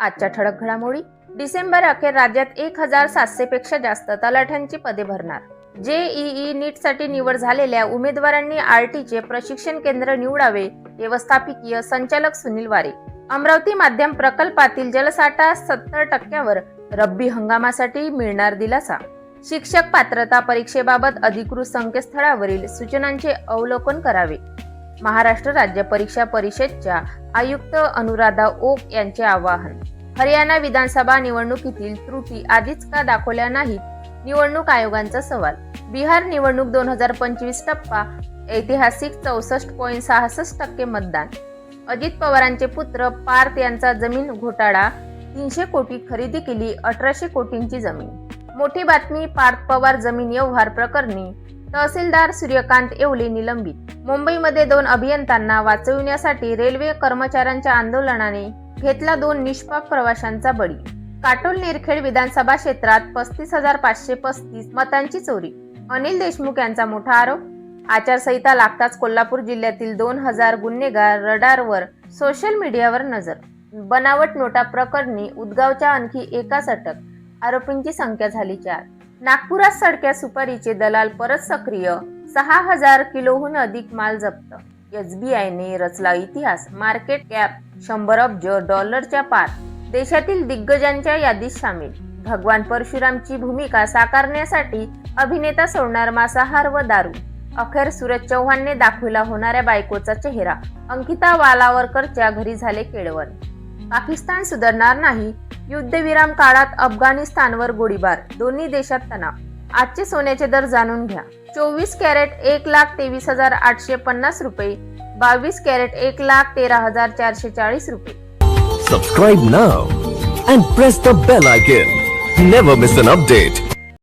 आजच्या ठळक घडामोडी डिसेंबर अखेर राज्यात एक हजार सातशे पेक्षा जास्त तलाठ्यांची पदे भरणार. जेईई नीटसाठी निवड झालेल्या उमेदवारांनी आरटीचे प्रशिक्षण केंद्र निवडावे व्यवस्थापकीय संचालक सुनील वारे. अमरावती माध्यम प्रकल्पातील जलसाठा सत्तर टक्क्यावर रब्बी हंगामासाठी मिळणार दिलासा. शिक्षक पात्रता परीक्षेबाबत अधिकृत संकेतस्थळावरील सूचनांचे अवलोकन करावे. महाराष्ट्र राज्य परीक्षा परिषदच्या आयुक्त अनुराधा ओक यांचे आवाहन. हरियाणा विधानसभा निवडणुकीतील त्रुटी आधीच का दाखवल्या नाहीत? निवडणूक आयोगांचा सवाल. बिहार निवडणूक दोन हजार पंचवीस टप्पा ऐतिहासिक चौसष्ट पॉईंट सहासष्ट टक्के मतदान. अजित पवारांचे पुत्र पार्थ यांचा जमीन घोटाळा तीनशे कोटी खरेदी केली अठराशे कोटींची जमीन. मोठी बातमी पार्थ पवार जमीन व्यवहार प्रकरणी तहसीलदार सूर्यकांत येवले निलंबित. मुंबईमध्ये दोन अभियंत्यांना वाचविण्यासाठी रेल्वे कर्मचाऱ्यांच्या आंदोलनाने घेतला दोन निष्पाप प्रवाशांचा बळी. काटोल निरखेड विधानसभा क्षेत्रात पस्तीस हजार पाचशे पस्तीस मतांची चोरी. अनिल देशमुख यांचा मोठा आरोप? आचारसंहिता लागताच कोल्हापूर जिल्ह्यातील दोन हजार गुन्हेगार रडारवर सोशल मीडियावर नजर. बनावट नोटा प्रकरणी उदगावच्या आणखी एकाच अटक. आरोपींची संख्या झाली चार. नागपुरात सडक्या सुपारीचे दलाल परत सक्रिय. सहा हजार किलोहून अधिक माल जप्त. एसबीआयने रचला इतिहास. मार्केट कॅप शंभर अब्ज डॉलरच्या पार. देशातील दिग्गजांच्या यादीत सामील भगवान परशुरामची भूमिका साकारण्यासाठी अभिनेता सोडणार मांसाहार व दारू. अखेर सूरज चव्हाणने दाखविला होणाऱ्या बायकोचा चेहरा. अंकिता वालावरकरच्या घरी झाले केळवण. पाकिस्तान सुधारणार नाही युद्धविराम काळात अफगाणिस्तानवर गोळीबार. दोन्ही देशात तणाव. आजचे सोन्याचे दर जाणून घ्या. चोवीस कॅरेट एक लाख तेवीस हजार आठशे पन्नास रुपये. बावीस कॅरेट एक लाख तेरा हजार चारशे चाळीस रुपये. Subscribe now and press the bell icon never miss an update